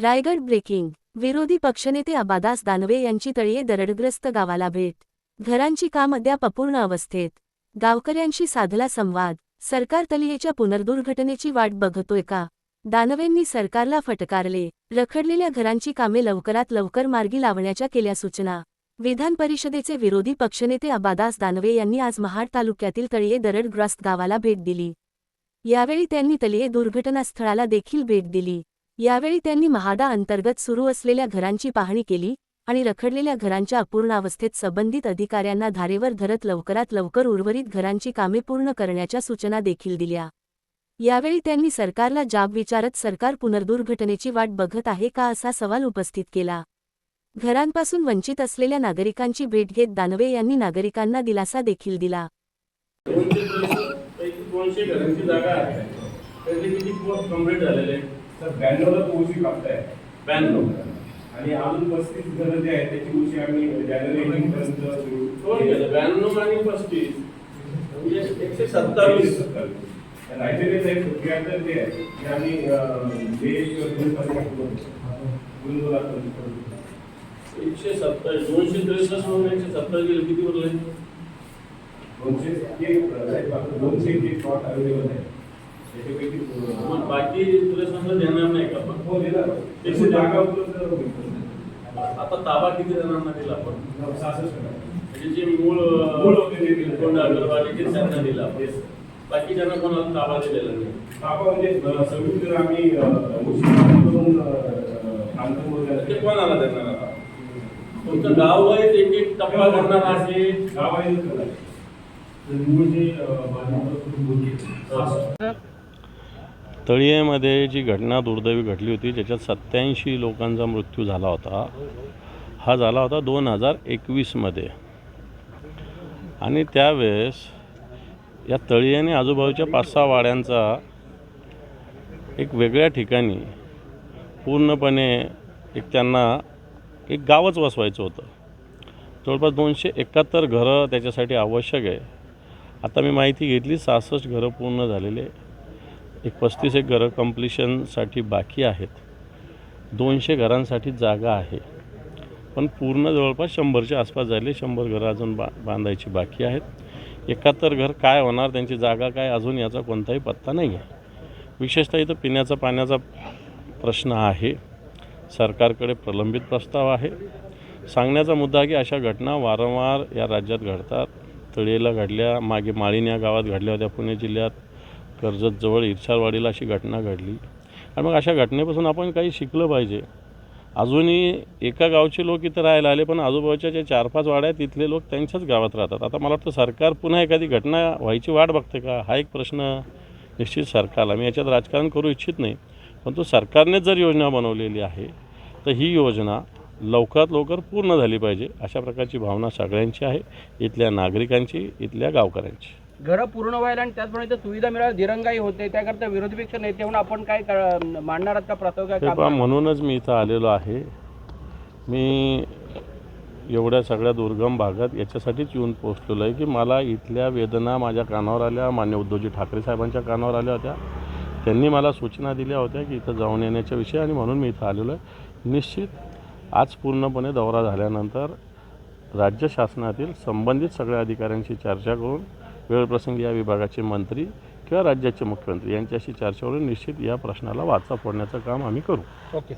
Raigad breaking. विरोधी पक्षनेते अबादास दानवे यांची तळीये दरडग्रस्त गावाला भेट. घरांची काम अद्याप अपूर्ण अवस्थेत. गावकऱ्यांशी साधला संवाद. सरकार तलियेच्या पुनर्दुर्घटनेची वाट बघतोय का? दानवेंनी सरकारला फटकारले. रखडलेल्या घरांची कामे लवकरात लवकर मार्गी लावण्याच्या केल्या सूचना. विधान परिषदेचे विरोधी पक्षनेते अबादास दानवे यांनी आज महाड तालुक्यातील तळीये दरडग्रस्त गावाला भेट दिली. यावेळी त्यांनी तलिये दुर्घटनास्थळाला देखील भेट दिली. यावेळी त्यांनी महाडा अंतर्गत सुरू असलेल्या घरांची पाहणी केली आणि रखडलेल्या घरांच्या अपूर्ण अवस्थेत संबंधित अधिकाऱ्यांना धारेवर धरत लवकरात लवकर उर्वरित घरांची कामे पूर्ण करण्याच्या सूचना देखील दिल्या. यावेळी त्यांनी सरकारला जाब विचारत सरकार पुनर्दुर्घटनेची वाट बघत आहे का असा सवाल उपस्थित केला. घरांपासून वंचित असलेल्या नागरिकांची भेट घेत दानवे यांनी नागरिकांना दिलासा देखील दिला. दोनशे दोनशे घरांची जागा आहे. तर ब्याण्णवला तो उशी कापताय. ब्याण्णव आणि अजून पस्तीस घरं जे आहेत त्याची उशी आम्ही जानेवारी एंडिंग पर्यंत सुरू केलं. ब्याण्णव आणि पस्तीस. म्हणजे एकशे सत्तावीस. राहिलेले जे व्याजदर जे आहे ते आम्ही अं, जे दोन पर्यंत गुंतवणूक करू. एकशे सत्तावीस. दोनशे त्रेसष्ट म्हणून एकशे सत्तावीस गेले. किती उरले दोनशे एक अं, दोनशे एक प्लॉट अवेलेबल आहे मग अं, बाकी त्रेसष्ट देणार नाही का आपण? हो दिला. एकशे जागा उपलब्ध होईल. आता ताबा किती जणांना दिला आपण? टक्के. म्हणजे जे मूळ मूळ होते ते दिले. कोंड अग्रवाली ते त्यांना दिला आपण. बाकी ज्यांना कोणाला ताबा दिलेला नाही. बाबा म्हणजे अं, सगळी जर आम्ही अं, अं, अं, ते वगैरे कोणाला देणार आता? तुमचं गाव वाईज एक एक टप्पा करणार आहे गावाला करायचं. तळियेमध्ये जी घटना दुर्दैवी घडली होती ज्याच्यात सत्याऐंशी लोकांचा मृत्यू झाला होता हा झाला होता दोन हजार एकवीसमध्ये. आणि त्यावेळेस या तळियाने आजूबाजूच्या पाच सहा वाड्यांचा एक वेगळ्या ठिकाणी पूर्णपणे एक त्यांना एक गावच वसवायचं होतं. जवळपास दोनशे एकाहत्तर घरं त्याच्यासाठी आवश्यक आहे. आता मी माहिती घेतली सहासष्ट घरं पूर्ण झालेले. एक पस्तीस एक घरं कम्प्लिशनसाठी बाकी आहेत. दोनशे घरांसाठी जागा आहे. पण पूर्ण जवळपास शंभरच्या आसपास झाले. शंभर घरं अजून बा बांधायची बाकी आहेत. एकाहत्तर घर काय होणार त्यांची जागा काय अजून याचा कोणताही पत्ता नाही आहे. विशेषतः इथं पिण्याचा पाण्याचा प्रश्न आहे. सरकारकडे प्रलंबित प्रस्ताव आहे. सांगण्याचा मुद्दा की अशा घटना वारंवार या राज्यात घडतात. तळेला घडल्या मागे माळीन या गावात घडल्या होत्या पुणे जिल्ह्यात. कर्जतजवळ इर्षारवाडीला अशी घटना घडली. आणि मग अशा घटनेपासून आपण काही शिकलं पाहिजे. अजूनही एका गावचे लोक इथं राहायला आले पण आजूबाजूच्या ज्या चार पाच वाड्या आहेत तिथले लोक त्यांच्याच गावात राहतात. आता मला वाटतं सरकार पुन्हा एखादी घटना व्हायची वाट बघते का? हा एक प्रश्न निश्चित सरकारला. मी याच्यात राजकारण करू इच्छित नाही परंतु सरकारनेच जर योजना बनवलेली आहे तर ही योजना लवकरात लवकर पूर्ण झाली पाहिजे अशा प्रकारची भावना सगळ्यांची आहे इथल्या नागरिकांची इथल्या गावकऱ्यांची. घरं पूर्ण व्हायला आणि त्याचप्रमाणे इथं सुविधा मिळायला दिरंगाई होते त्याकरता विरोधी पक्ष नेते म्हणून आपण काय मांडणार आहात का? प्रस्ताव काय म्हणूनच मी इथं आलेलो आहे. मी एवढ्या सगळ्या दुर्गम भागात याच्यासाठीच येऊन पोचलेलो आहे की मला इथल्या वेदना माझ्या कानावर आल्या मान्य उद्धवजी ठाकरे साहेबांच्या कानावर आल्या होत्या. त्यांनी मला सूचना दिल्या होत्या की इथं जाऊन येण्याच्या विषयी आणि म्हणून मी इथं आलेलो आहे. निश्चित आज पूर्णपणे दौरा झाल्यानंतर राज्य शासनातील संबंधित सगळ्या अधिकाऱ्यांशी चर्चा करून वेळप्रसंगी या विभागाचे मंत्री किंवा राज्याचे मुख्यमंत्री यांच्याशी चर्चा करून निश्चित या प्रश्नाला वाचा फोडण्याचं काम आम्ही करू. ओके.